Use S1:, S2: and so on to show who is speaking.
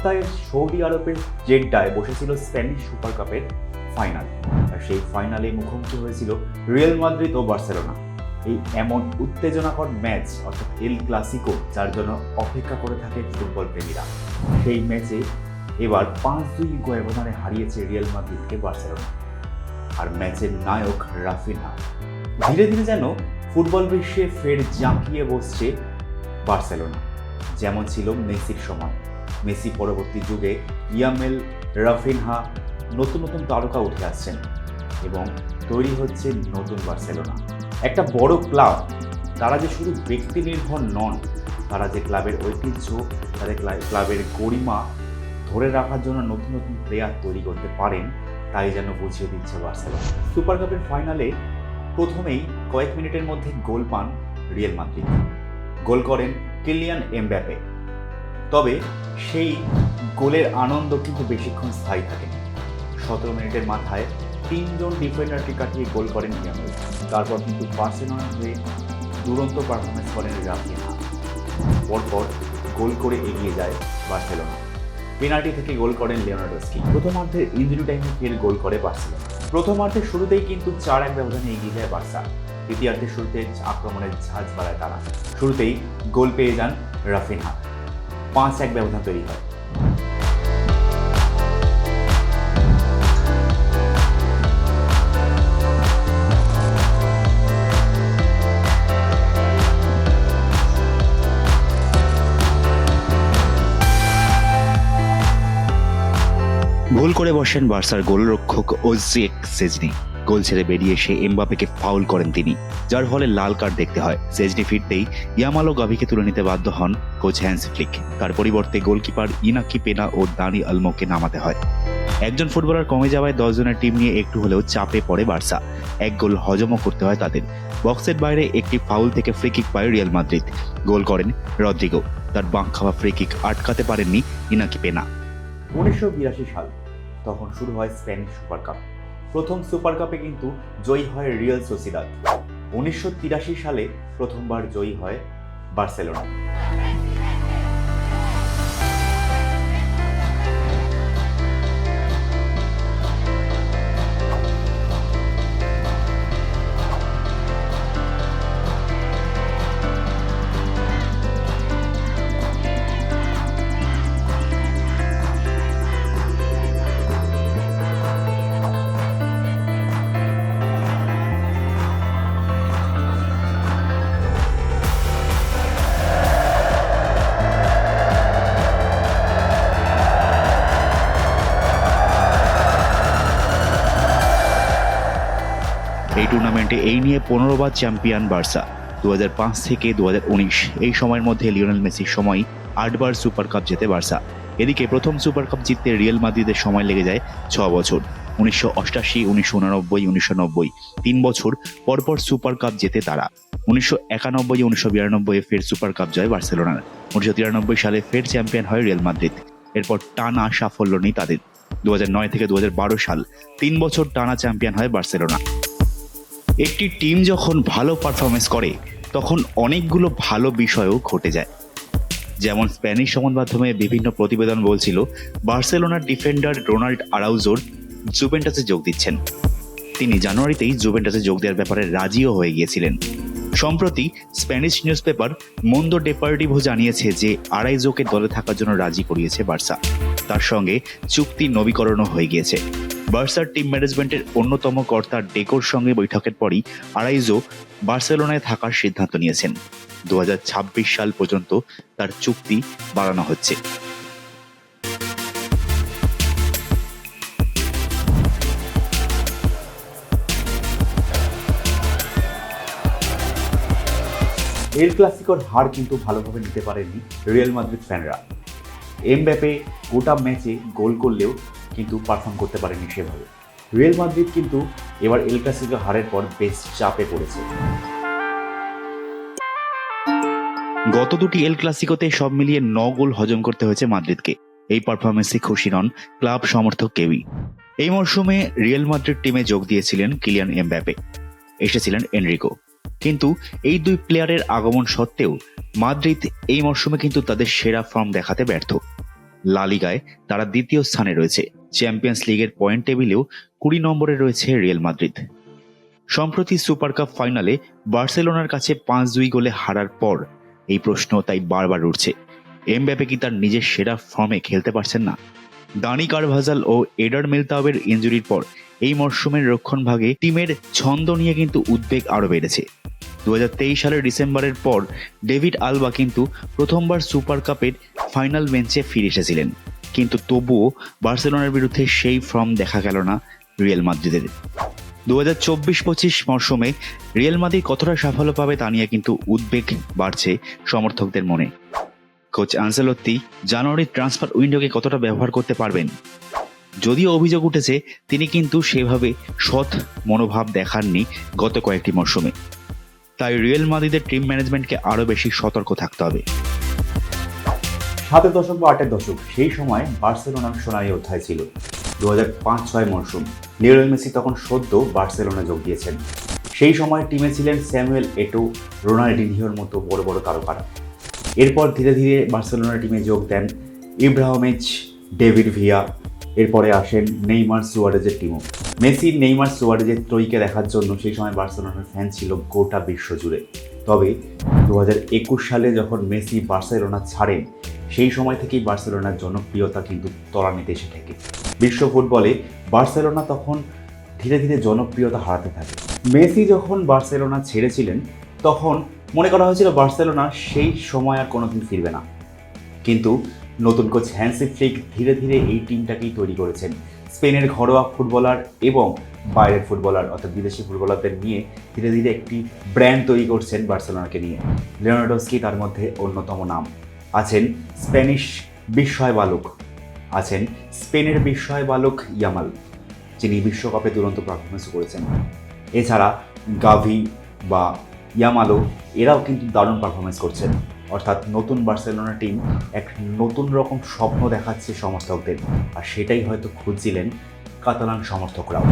S1: সপ্তাহে সৌদি আরবের জেড্ডায় বসেছিল স্প্যানিশ সুপার কাপের ফাইনাল। আর সেই ফাইনালে মুখোমুখি হয়েছিল রিয়েল মাদ্রিদ ও বার্সেলোনা। এই এমন উত্তেজনাকর ম্যাচ, অর্থাৎ এল ক্লাসিকো, যার জন্য অপেক্ষা করে থাকে ফুটবল প্রেমীরা। সেই ম্যাচে এবার পাঁচ দুই ব্যবধানে হারিয়েছে রিয়েল মাদ্রিদকে বার্সেলোনা। আর ম্যাচের নায়ক রাফিনা। ধীরে ধীরে যেন ফুটবল বিশ্বে ফের জাঁকিয়ে বসছে বার্সেলোনা। যেমন ছিল মেসির সময়। মেসি পরবর্তী যুগে ইয়ামেল রাফিনহা নতুন নতুন তারকা উঠে আসছেন এবং তৈরি হচ্ছে নতুন বার্সেলোনা। একটা বড় ক্লাব, তারা যে শুধু ব্যক্তি নির্ভর নন, তারা যে ক্লাবের ঐতিহ্য, তাদের ক্লাবের গরিমা ধরে রাখার জন্য নতুন নতুন প্লেয়ার তৈরি করতে পারেন, তাই যেন বুঝিয়ে দিচ্ছে বার্সেলোনা। সুপার কাপের ফাইনালে প্রথমেই কয়েক মিনিটের মধ্যে গোল পান রিয়েল মাদ্রিদ। গোল করেন কিলিয়ান এমব্যাপে তবে সেই গোলের আনন্দ কিন্তু বেশিক্ষণ স্থায়ী থাকে সতেরো মিনিটের মাথায় তিনজন ডিফেন্ডারকে কাটিয়ে গোল করেন ইয়ামেল তারপর কিন্তু বার্সেলোনার হয়ে দুরন্ত পারফরমেন্স করেন রাফিনা পরপর গোল করে এগিয়ে যায় বার্সেলোনা। পেনাল্টি থেকে গোল করেন লিওনার্ডোস্কি। প্রথমার্ধের ইঞ্জুরি টাইমে ফের গোল করে বার্সেলোনা। প্রথমার্ধের শুরুতেই কিন্তু চার এক ব্যবধানে এগিয়ে যায় বার্সা। দ্বিতীয়ার্ধের শুরুতে আক্রমণের ঝাঁজ বাড়ায় তারা। শুরুতেই গোল পেয়ে যান রাফিনহা পাঁচ এক ব্যবধান তৈরি হয়।
S2: ভুল করে বসেন বার্সার গোলরক্ষক ওজিয়েক সেজনি। গোল ছেড়ে বেরিয়ে এসে এমবাপেকে ফাউল করেন তিনি, যার ফলে লাল কার্ড দেখতে হয়। সেজনি ফিরতেই ইয়ামালো গাভিকে তুলে নিতে বাধ্য হন কোচ হ্যান্স ফ্লিক। তার পরিবর্তে গোলকিপার ইনাকি পেনা ও দানি আলমোকে নামাতে হয়। একজন ফুটবলার কমে যাওয়ায় দশ জনের টিম নিয়ে একটু হলেও চাপে পড়ে বার্সা। এক গোল হজমও করতে হয় তাদের। বক্সের বাইরে একটি ফাউল থেকে ফ্রি কিক পায় রিয়াল মাদ্রিদ। গোল করেন রদ্রিগো। তার বাঁক খাওয়া ফ্রি কিক আটকাতে পারেননি ইনাকি পেনা।
S1: উনিশশো বিরাশি সাল তখন শুরু হয় স্প্যানিশ সুপার কাপ। প্রথম সুপার কাপে কিন্তু জয়ী হয় রিয়াল সোসিদাদ। উনিশশো তিরাশি সালে প্রথমবার জয়ী হয় বার্সেলোনা।
S2: টুর্নামেন্টে এই নিয়ে পনেরো বার চ্যাম্পিয়ন বার্সা দু হাজার পাঁচ থেকে দু হাজার উনিশ। এই সময়ের মধ্যে লিওনেল মেসির সময় আটবার সুপার কাপ জেতে বার্সা। এদিকে প্রথম সুপার কাপ জিততে রিয়েল মাদ্রিদের সময় লেগে যায় ছ বছর উনিশশো অষ্টাশি, উনিশশো উনানব্বই, উনিশশো নব্বই। তিন বছর পরপর সুপার কাপ জেতে তারা, উনিশশো একানব্বই, উনিশশো বিরানব্বই ফের সুপার কাপ জয় বার্সেলোনার, উনিশশো তিরানব্বই সালে ফের চ্যাম্পিয়ন হয় রিয়েল মাদ্রিদ এরপর টানা সাফল্য নেই তাদের দু হাজার নয় থেকে দু হাজার বারো সাল তিন বছর টানা চ্যাম্পিয়ন হয় বার্সেলোনা। একটি টিম যখন ভালো পারফরমেন্স করে, তখন অনেকগুলো ভালো বিষয়ও ঘটে যায়। যেমন স্প্যানিশ সংবাদ মাধ্যমে বিভিন্ন প্রতিবেদন বলছিল, বার্সেলোনার ডিফেন্ডার রোনাল্ড আরাউজোর জুভেন্টাসে যোগ দিচ্ছেন। তিনি জানুয়ারিতেই জুভেন্টাসে যোগ দেওয়ার ব্যাপারে রাজিও হয়ে গিয়েছিলেন। সম্প্রতি Spanish news paper Mundo Deportivo জানিয়েছে যে আড়াইজোকে দলে থাকার জন্য রাজি করিয়েছে বার্সা। তার সঙ্গে চুক্তি নবীকরণও হয়ে গিয়েছে। বার্সার টিম ম্যানেজমেন্টের অন্যতম কর্তা ডেকোর সঙ্গে বৈঠকের পরই আড়াইজো বার্সেলোনায় থাকার সিদ্ধান্ত নিয়েছেন। দু হাজার ছাব্বিশ সাল পর্যন্ত তার চুক্তি বাড়ানো হচ্ছে।
S1: এল ক্লাসিকোর হার কিন্তু ভালোভাবে নিতে পারেননি রিয়েল মাদ্রিদ ফ্যানরা। এমব্যাপে গোটা ম্যাচে গোল করলেও কিন্তু পারফর্ম করতে পারেনি সেভাবে। রিয়েল মাদ্রিদ কিন্তু এবার এল ক্লাসিকো হারের পর বেশ চাপে পড়েছে।
S2: গত দুটি এল ক্লাসিকোতে সব মিলিয়ে ন গোল হজম করতে হয়েছে মাদ্রিদকে। এই পারফরমেন্সে খুশি নন ক্লাব সমর্থক কেউই। এই মরশুমে রিয়েল মাদ্রিদ টিমে যোগ দিয়েছিলেন কিলিয়ান এমব্যাপে এসেছিলেন এনরিকো। কিন্তু এই দুই প্লেয়ারের আগমন সত্ত্বেও মাদ্রিদ এই মরশুমে কিন্তু তাদের সেরা ফর্ম দেখাতে ব্যর্থ। লা লিগায় তারা দ্বিতীয় স্থানে রয়েছে। চ্যাম্পিয়ন্স লিগের পয়েন্ট টেবিলেও কুড়ি নম্বরে রয়েছে রিয়েল মাদ্রিদ। সম্প্রতি সুপার কাপ ফাইনালে বার্সেলোনার কাছে পাঁচ দুই গোলে হারার পর এই প্রশ্ন তাই বারবার উঠছে। এমব্যাপে কি তার নিজের সেরা ফর্মে খেলতে পারছেন না? দানি কারভাজাল ও এডার মিলতাবের ইঞ্জুরির পর এই মরশুমের রক্ষণভাগে টিমের ছন্দ নিয়ে কিন্তু উদ্বেগ আরও বেড়েছে। দু হাজার তেইশ সালের ডিসেম্বরের পর ডেভিড আলবা কিন্তু প্রথমবার সুপার কাপের ফাইনাল বেঞ্চে ফিরে এসেছিলেন। কিন্তু তবুও বার্সেলোনার বিরুদ্ধে সেই ফর্ম দেখা গেল না রিয়েল মাদ্রিদের। দু হাজার চব্বিশ পঁচিশ মরশুমে রিয়েল মাদ্রিদ কতটা সাফল্য পাবে তা নিয়ে কিন্তু উদ্বেগ বাড়ছে সমর্থকদের মনে। কোচ আনসেলত্তি, জানুয়ারির ট্রান্সফার উইন্ডোকে কতটা ব্যবহার করতে পারবেন? যদিও অভিযোগ উঠেছে, তিনি কিন্তু সেভাবে সৎ মনোভাব দেখাননি গত কয়েকটি মরশুমে। তাই রিয়েল মাদ্রিদের টিম ম্যানেজমেন্টকে আরও বেশি সতর্ক থাকতে হবে।
S1: সাতের দশক বা আটের দশক, সেই সময় বার্সেলোনার সোনালী অধ্যায় ছিল। দু হাজার পাঁচ ছয় মরশুম লিওনেল মেসি তখন সদ্য বার্সেলোনা যোগ দিয়েছেন। সেই সময় টিমে ছিলেন স্যামুয়েল এটো রোনাল্ডিনিওর মতো বড় বড় তারকারা। এরপর ধীরে ধীরে বার্সেলোনা টিমে যোগ দেন ইব্রাহমিচ, ডেভিড ভিয়া এরপরে আসেন নেইমার সুয়ারেজের টিমও মেসি নেইমার সুয়ারেজের ত্রয়ীকে দেখার জন্য সেই সময় বার্সেলোনার ফ্যান ছিল গোটা বিশ্ব জুড়ে। তবে দু হাজার একুশ সালে যখন মেসি বার্সেলোনা ছাড়েন, সেই সময় থেকেই বার্সেলোনার জনপ্রিয়তা কিন্তু ত্বরান্বিত এসে থাকে। বিশ্ব ফুটবলে বার্সেলোনা তখন ধীরে ধীরে জনপ্রিয়তা হারাতে থাকে। মেসি যখন বার্সেলোনা ছেড়েছিলেন, তখন মনে করা হয়েছিল বার্সেলোনা সেই সময় আর কোনোদিন ফিরবে না। কিন্তু নতুন কোচ হ্যান্সি ফ্লিক ধীরে ধীরে এই টিমটাকেই তৈরি করেছেন। স্পেনের ঘরোয়া ফুটবলার এবং বাইরের ফুটবলার অর্থাৎ বিদেশি ফুটবলারদের নিয়ে ধীরে ধীরে একটি ব্র্যান্ড তৈরি করছেন বার্সেলোনাকে নিয়ে। লিওনার্ডোস্কি তার মধ্যে অন্যতম নাম। আছেন স্প্যানিশ বিস্ময় বালক আছেন স্পেনের বিস্ময় বালক ইয়ামাল, যিনি বিশ্বকাপে দুরন্ত পারফরমেন্স করেছেন। এছাড়া গাভি বা ইয়ামালো এরাও কিন্তু দারুণ পারফরমেন্স করছেন। অর্থাৎ নতুন বার্সেলোনা টিম এক নতুন রকম স্বপ্ন দেখাচ্ছে সমর্থকদের। আর সেটাই হয়তো খুঁজছিলেন কাতালান সমর্থকরাও।